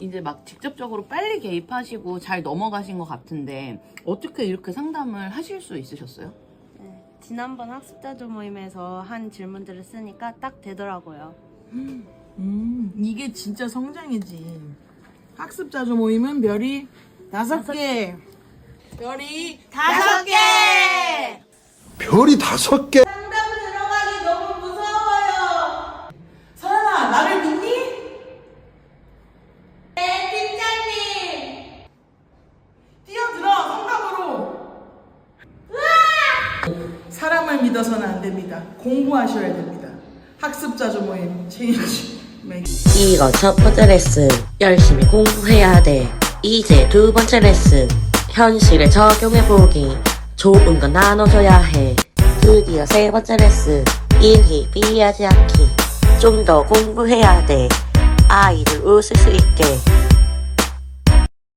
이제 막 직접적으로 빨리 개입하시고 잘 넘어가신 것 같은데 어떻게 이렇게 상담을 하실 수 있으셨어요? 네, 지난번 학습자조 모임에서 한 질문들을 쓰니까 딱 되더라고요. 음, 이게 진짜 성장이지. 학습자조 모임은 별이 다섯 개. 별이 다섯 개! 별이 다섯 개. 서연아, 나를 믿니? 네, 팀장님! 뛰어들어, 성감으로! 사람을 믿어서는 안 됩니다. 공부하셔야 됩니다. 학습자조 모임, 체인지. 이거 첫 번째 레슨. 열심히 공부해야 돼. 이제 두 번째 레슨. 현실에 적용해보기. 좋은 건 나눠줘야 해. 드디어 세 번째 레슨. 일기 비하지 않기. 좀 더 공부해야 돼. 아이들 웃을 수 있게